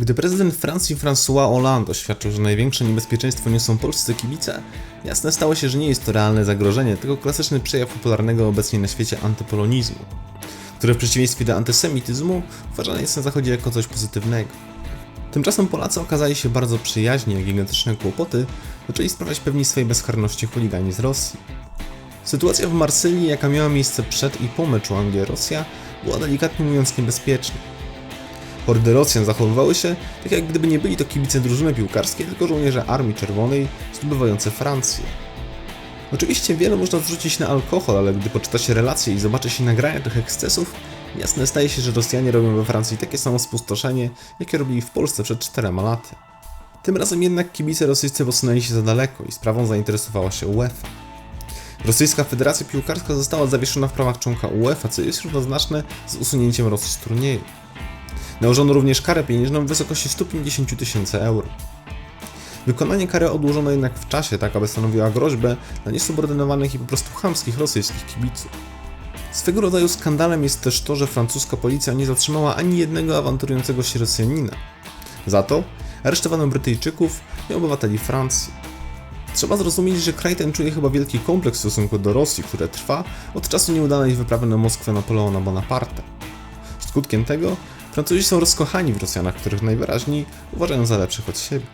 Gdy prezydent Francji François Hollande oświadczył, że największe niebezpieczeństwo niosą polscy kibice, jasne stało się, że nie jest to realne zagrożenie, tylko klasyczny przejaw popularnego obecnie na świecie antypolonizmu, które w przeciwieństwie do antysemityzmu uważane jest na zachodzie jako coś pozytywnego. Tymczasem Polacy okazali się bardzo przyjaźni, jak gigantyczne kłopoty zaczęli sprawiać pewni swojej bezkarności chuligani z Rosji. Sytuacja w Marsylii, jaka miała miejsce przed i po meczu Anglia-Rosja, była delikatnie mówiąc niebezpieczna. Hordy Rosjan zachowywały się tak, jak gdyby nie byli to kibice drużyny piłkarskiej, tylko żołnierze Armii Czerwonej zdobywające Francję. Oczywiście wiele można zrzucić na alkohol, ale gdy poczyta się relacje i zobaczy się nagrania tych ekscesów, jasne staje się, że Rosjanie robią we Francji takie samo spustoszenie, jakie robili w Polsce przed czterema laty. Tym razem jednak kibice rosyjscy posunęli się za daleko i sprawą zainteresowała się UEFA. Rosyjska Federacja Piłkarska została zawieszona w prawach członka UEFA, co jest równoznaczne z usunięciem Rosji z turnieju. Nałożono również karę pieniężną w wysokości 150 tysięcy euro. Wykonanie kary odłożono jednak w czasie, tak aby stanowiła groźbę dla niesubordynowanych i po prostu chamskich rosyjskich kibiców. Swego rodzaju skandalem jest też to, że francuska policja nie zatrzymała ani jednego awanturującego się Rosjanina. Za to aresztowano Brytyjczyków i obywateli Francji. Trzeba zrozumieć, że kraj ten czuje chyba wielki kompleks w stosunku do Rosji, które trwa od czasu nieudanej wyprawy na Moskwę Napoleona Bonaparte. Skutkiem tego Francuzi są rozkochani w Rosjanach, których najwyraźniej uważają za lepszych od siebie.